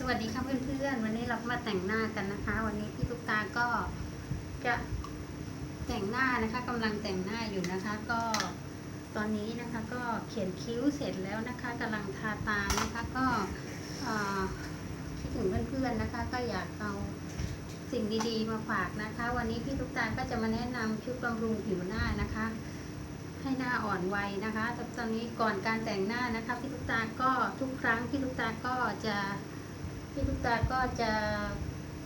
สวัสดีค่ะเพื่อนๆ วันนี้เรามาแต่งหน้ากันนะคะ วันนี้พี่ตุ๊กตาก็จะแต่งหน้านะคะกำลังแต่งหน้าอยู่นะคะ ก็ตอนนี้นะคะก็เขียนคิ้วเสร็จแล้วนะคะกำลังทาตานะคะก็คิดถึงเพื่อนๆนะคะ ก็อยากเอาสิ่งดีๆมาฝากนะคะ วันนี้พี่ตุ๊กตาก็จะมาแนะนำชุดบำรุงผิวหน้านะคะ ให้หน้าอ่อนวัยนะคะแต่ตอนนี้ก่อนการแต่งหน้านะคะพี่ตุ๊กตาก็ทุกครั้งพี่ตุ๊กตาก็จะ พี่ตุ๊กตาก็จะ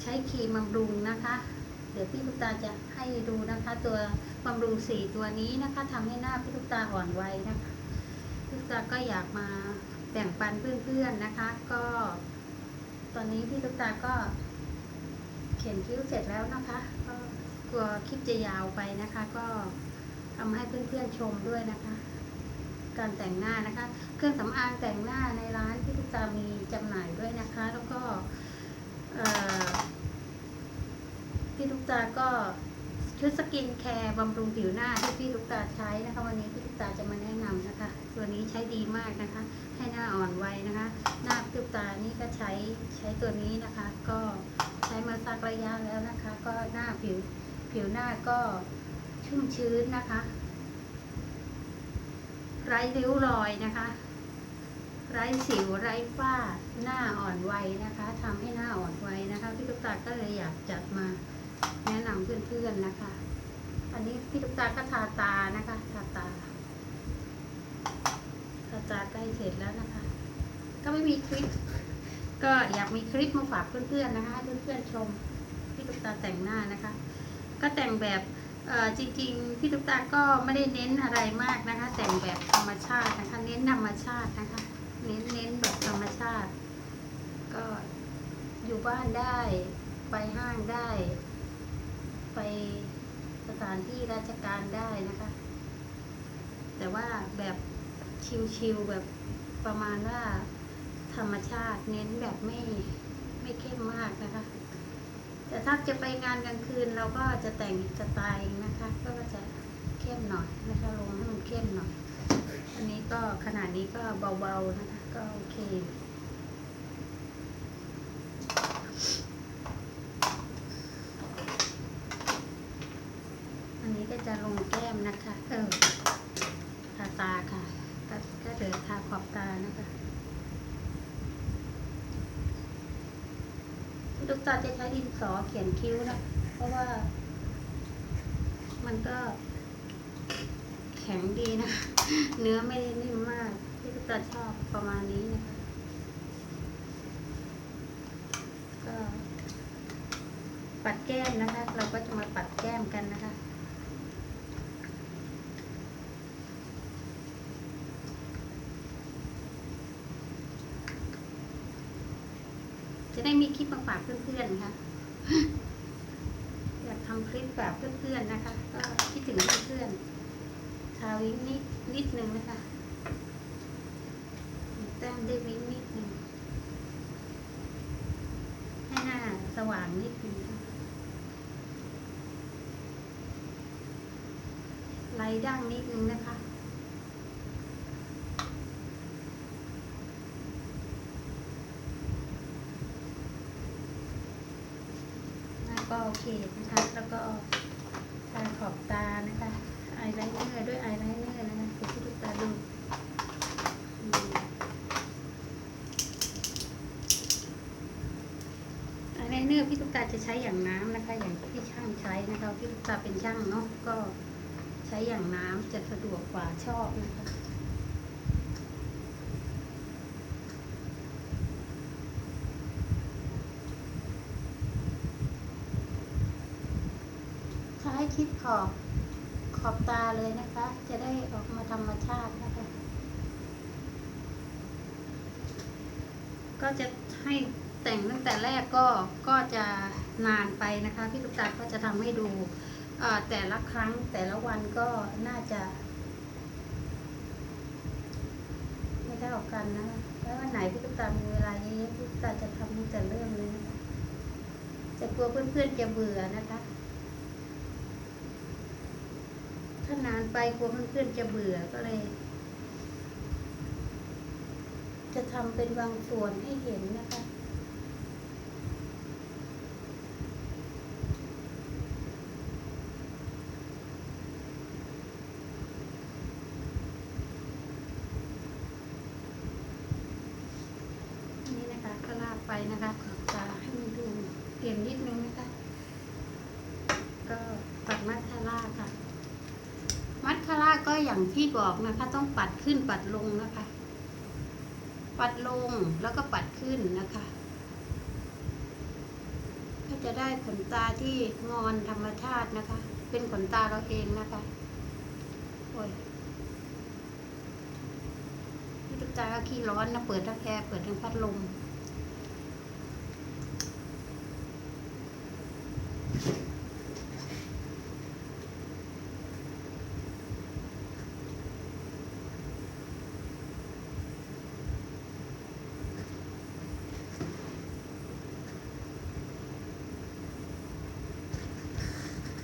ใช้ครีมบำรุงนะคะ เดี๋ยวพี่ตุ๊กตาจะให้ดูนะคะ ตัวบำรุงสีตัวนี้นะคะทำให้หน้าพี่ตุ๊กตาอ่อนวัยนะคะพี่ตุ๊กตาก็อยากมาแบ่งปันเพื่อนๆนะคะ ก็ ตอนนี้พี่ตุ๊กตาก็ เขียนคิ้วเสร็จแล้วนะคะ ก็กลัวคลิปจะยาวไปนะคะ ก็ทำให้เพื่อนๆชมด้วยนะคะ การแต่งหน้านะคะ เครื่องสำอางแต่งหน้าในร้านพี่ตุ๊กตามีจำหน่ายด้วยนะคะ แล้วก็พี่ตุ๊กตาก็ชุดสกินแคร์บำรุงผิวหน้าที่พี่ตุ๊กตาใช้นะคะ วันนี้พี่ตุ๊กตาจะมาแนะนำนะคะ ตัวนี้ใช้ดีมากนะคะ ให้หน้าอ่อนวัยนะคะ หน้าพี่ตุ๊กตานี่ก็ใช้ใช้ตัวนี้นะคะ ก็ใช้มาสักระยะแล้วนะคะ ก็หน้าผิวผิวหน้าก็ชุ่มชื้นนะคะ ไร้ริ้วรอยนะคะ ไร้สิวไร้ฝ้าหน้าอ่อนวัยนะคะทำให้หน้าอ่อนวัยนะคะ พี่ตุ๊กตาก็เลยอยากจัดมาแนะนำเพื่อนๆนะคะ อันนี้พี่ตุ๊กตาก็ทาตานะคะ ทาตา ทาตาใกล้เสร็จแล้วนะคะ ก็ไม่มีคลิป ก็อยากมีคลิปมาฝากเพื่อนๆนะคะให้เพื่อนๆชม พี่ตุ๊กตาแต่งหน้านะคะ ก็แต่งแบบ จริงๆพี่ตุ๊กตาก็ไม่ได้เน้นอะไรมากนะคะ แต่งแบบธรรมชาตินะคะ เน้นธรรมชาตินะคะ เน้นเน้นแบบธรรมชาติ ก็อยู่บ้านได้ ไปห้างได้ ไปสถานที่ราชการได้นะคะ แต่ว่าแบบชิลๆแบบประมาณว่าธรรมชาติเน้นแบบไม่ไม่เข้มมากนะคะ แต่ถ้าจะไปงานกลางคืนเราก็จะแต่งสไตล์นะคะ ก็จะเข้มหน่อยนะคะลงให้มันเข้มหน่อย อันนี้ก็ขนาดนี้ก็เบาๆนะคะก็โอเคอันนี้ก็จะลงแก้มนะคะ เออทาตาค่ะ ก็ก็เดือทาขอบตานะคะ ลูกตาจะใช้ดินสอเขียนคิ้วนะ เพราะว่า มันก็ แข็งดีนะ เนื้อไม่ได้นิ่มมากที่ลูกตาชอบประมาณนี้นะคะก็ปัดแก้มนะคะ เราก็จะมาปัดแก้มกันนะคะ จะได้มีค ลิปมาฝากเพื่อนๆค่ะอยากทำคลิปฝากเพื่อนๆนะคะ ก็คิดถึงเพื่อนๆทาวิ้งนิดนิดนึงนะคะแต้มได้วิ้งนิดนึงให้หน้าสว่างนิดนึงค่ะไล่ดั้งนิดนึงนะคะ แล้วก็โอเคนะคะ แล้วก็ทาขอบตานะคะอายไลเนอร์ด้วยอายไลเนอร์นะคะเดี๋ยวพี่ลูกตาดูอืมอายไลเนอร์พี่ลูกตาจะใช้อย่างน้ำนะคะ อย่างที่ช่างใช้นะคะพี่ลูกตาเป็นช่างเนาะก็ใช้อย่างน้ำจะสะดวกกว่าชอบนะคะ ใช้ชิดขอบขอบตาเลยนะคะ จะได้ออกมาธรรมชาตินะคะ ก็จะให้แต่งตั้งแต่แรกก็ก็จะนานไปนะคะ พี่ตุ๊กตาก็จะทำให้ดูแต่ละครั้งแต่ละวันก็น่าจะ ไม่เท่ากันนะคะแล้ววันไหนพี่ตุ๊กตามีเวลาเยอะๆพี่ตุ๊กตาจะทำแต่เริ่มเลยนะคะจะกลัวเพื่อนๆจะเบื่อนะคะ้านานไปกลัวเพื่อนเพื่อนจะเบื่อก็เลย จะทำเป็นบางส่วนให้เห็นนะคะไปนะคะขอบตาให้มันดูเปลี่ยนนิดนึงนะคะ ก็ปัดมัทาราค่ะ มัสคาร่าก็อย่างที่บอกนะคะ ต้องปัดขึ้นปัดลงนะคะ ปัดลงแล้วก็ปัดขึ้นนะคะ ก็จะได้ขนตาที่งอนธรรมชาตินะคะ เป็นขนตาเราเองนะคะโอ้ยพี่ตุ๊กตาขี้ร้อนนะเปิดทั้งแอร์เปิดทั้งพัดลม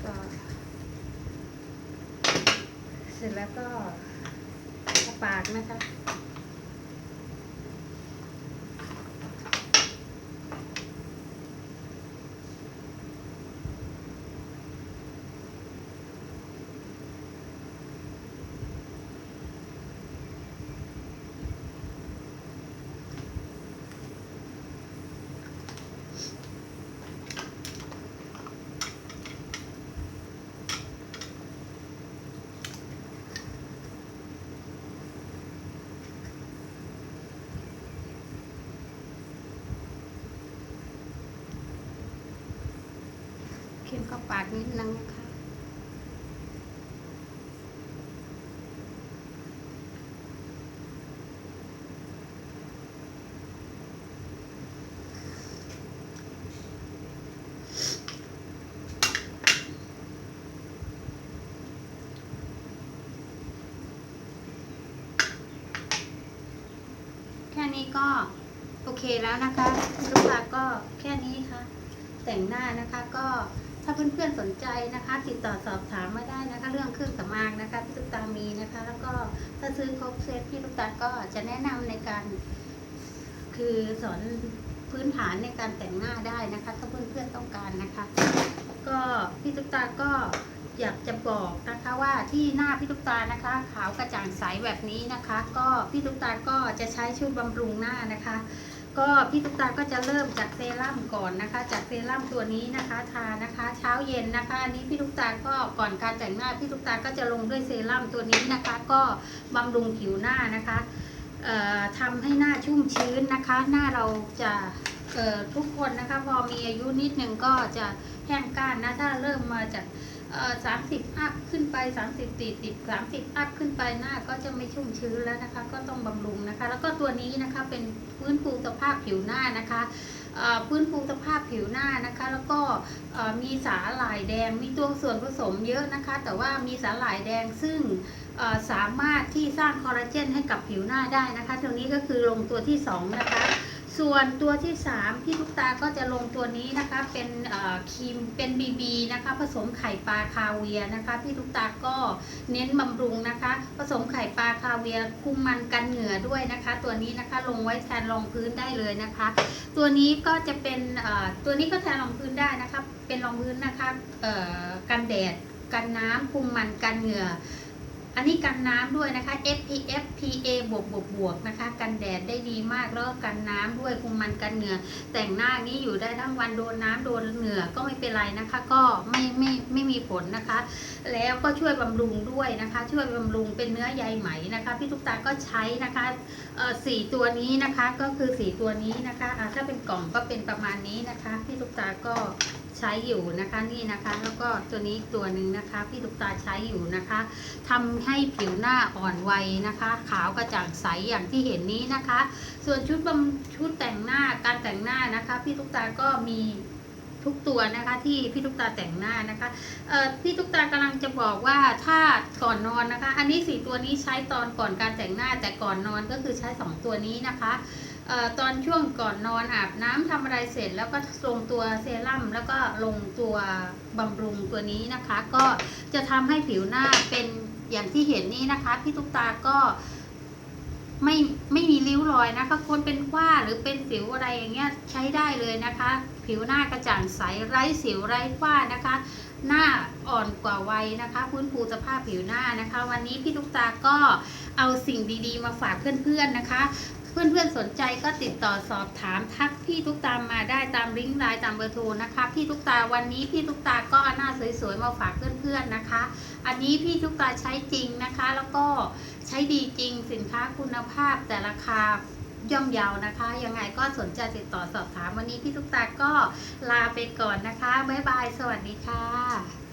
ก็เสร็จ แล้วก็ปากนะคะ เข็ปากนิดนึงนะคะแค่นี้ก็โอเคแล้วนะคะ ลูกค้าก็แค่นี้ค่ะ แต่งหน้านะคะก็ ถ้าเพื่อนๆสนใจนะคะ ติดต่อสอบถามมาได้นะคะ เรื่องเครื่องสำอางนะคะพี่ตุ๊กตามีนะคะ แล้วก็ถ้าซื้อครบเซตพี่ตุ๊กตาก็จะแนะนำในการ คือสอนพื้นฐานในการแต่งหน้าได้นะคะ ถ้าเพื่อนๆต้องการนะคะ ก็พี่ตุ๊กตาก็อยากจะบอกนะคะว่าที่หน้าพี่ตุ๊กตานะคะ ขาวกระจ่างใสแบบนี้นะคะ ก็พี่ตุ๊กตาก็จะใช้ชุดบำรุงหน้านะคะ ก็พี่ตุ๊กตาก็จะเริ่มจากเซรั่มก่อนนะคะ จากเซรั่มตัวนี้นะคะทานะคะ เช้าเย็นนะคะอันนี้พี่ตุ๊กตาก็ก่อนการแต่งหน้าพี่ตุ๊กตาก็จะลงด้วยเซรั่มตัวนี้นะคะ ก็บำรุงผิวหน้านะคะเอ่อทำให้หน้าชุ่มชื้นนะคะ หน้าเราจะทุกคนนะคะ พอมีอายุนิดหนึ่งก็จะแห้งก้านนะถ้าเริ่มมาจาก สามสิบอัพขึ้นไปสามสิบสี่สิบสามสิบอัพขึ้นไปหน้าก็จะไม่ชุ่มชื้นแล้วนะคะ ก็ต้องบำรุงนะคะ แล้วก็ตัวนี้นะคะเป็นฟื้นฟูสภาพผิวหน้านะคะเอ่อฟื้นฟูสภาพผิวหน้านะคะ แล้วก็มีสาหร่ายแดงมีตัวส่วนผสมเยอะนะคะ แต่ว่ามีสาหร่ายแดงซึ่งสามารถที่สร้างคอลลาเจนให้กับผิวหน้าได้นะคะตัวนี้ก็คือลงตัวที่สองนะคะ ส่วนตัวที่ 3 พี่ลูกตาก็จะลงตัวนี้นะคะเป็นครีมเป็นบีบีนะคะผสมไข่ปลาคาเวียนะคะ พี่ลูกตาก็เน้นบำรุงนะคะ ผสมไข่ปลาคาเวียคุมมันกันเหงื่อด้วยนะคะ ตัวนี้นะคะลงไว้แทนรองพื้นได้เลยนะคะ ตัวนี้ก็จะเป็นตัวนี้ก็แทนรองพื้นได้นะคะ เป็นรองพื้นนะคะกันแดดกันน้ำคุมมันกันเหงื่อ อันนี้กันน้ำด้วยนะคะ SPF PA บวกบวกบวกนะคะ กันแดดได้ดีมากแล้วก็กันน้ำด้วยคุมมันกันเหงื่อแต่งหน้านี้อยู่ได้ทั้งวันโดนน้ำโดนเหงื่อก็ไม่เป็นไรนะคะ ก็ไม่ไม่ไม่มีผลนะคะ แล้วก็ช่วยบำรุงด้วยนะคะ ช่วยบำรุงเป็นเนื้อใยไหมนะคะพี่ตุ๊กตาก็ใช้นะคะสี่ตัวนี้นะคะก็คือสี่ตัวนี้นะคะถ้าเป็นกล่องก็เป็นประมาณนี้นะคะพี่ตุ๊กตาก็ ใช้อยู่นะคะนี่นะคะ แล้วก็ตัวนี้อีกตัวหนึ่งนะคะ พี่ตุ๊กตาใช้อยู่นะคะทำให้ผิวหน้าอ่อนวัยนะคะ ขาวกระจ่างใสอย่างที่เห็นนี้นะคะ ส่วนชุดบำชุดแต่งหน้าการแต่งหน้านะคะ พี่ตุ๊กตาก็มีทุกตัวนะคะที่พี่ตุ๊กตาแต่งหน้านะคะเอ่อพี่ตุ๊กตากำลังจะบอกว่าถ้าก่อนนอนนะคะ อันนี้สี่ตัวนี้ใช้ตอนก่อนการแต่งหน้าแต่ก่อนนอนก็คือใช้สองตัวนี้นะคะ ตอนช่วงก่อนนอนอาบน้ำทำอะไรเสร็จแล้วก็ลงตัวเซรั่มแล้วก็ลงตัวบำรุงตัวนี้นะคะ ก็จะทำให้ผิวหน้าเป็นอย่างที่เห็นนี้นะคะ พี่ตุ๊กตาก็ไม่ไม่มีริ้วรอยนะคะคนเป็นฝ้าหรือเป็นสิวอะไรอย่างเงี้ยใช้ได้เลยนะคะ ผิวหน้ากระจ่างใสไร้สิวไร้ฝ้านะคะ หน้าอ่อนกว่าวัยนะคะฟื้นฟูสภาพผิวหน้านะคะ วันนี้พี่ตุ๊กตาก็เอาสิ่งดีๆ มาฝากเพื่อนๆนะคะ พื่อนๆสนใจก็ติดต่อสอบถามทักพี่ทุกตามมาได้ตามลิงก์ไลน์ตามเบอร์โทรนะคะ พี่ทุกตาวันนี้พี่ทุกตาก็เอาหน้าสวยๆมาฝากเพื่อนๆนะคะ อันนี้พี่ทุกตาใช้จริงนะคะ แล้วก็ใช้ดีจริงสินค้าคุณภาพแต่ราคาย่อมเยาวนะคะ ยังไงก็สนใจติดต่อสอบถามวันนี้พี่ทุกตาก็ลาไปก่อนนะคะบ๊ายบายสวัสดีค่ะ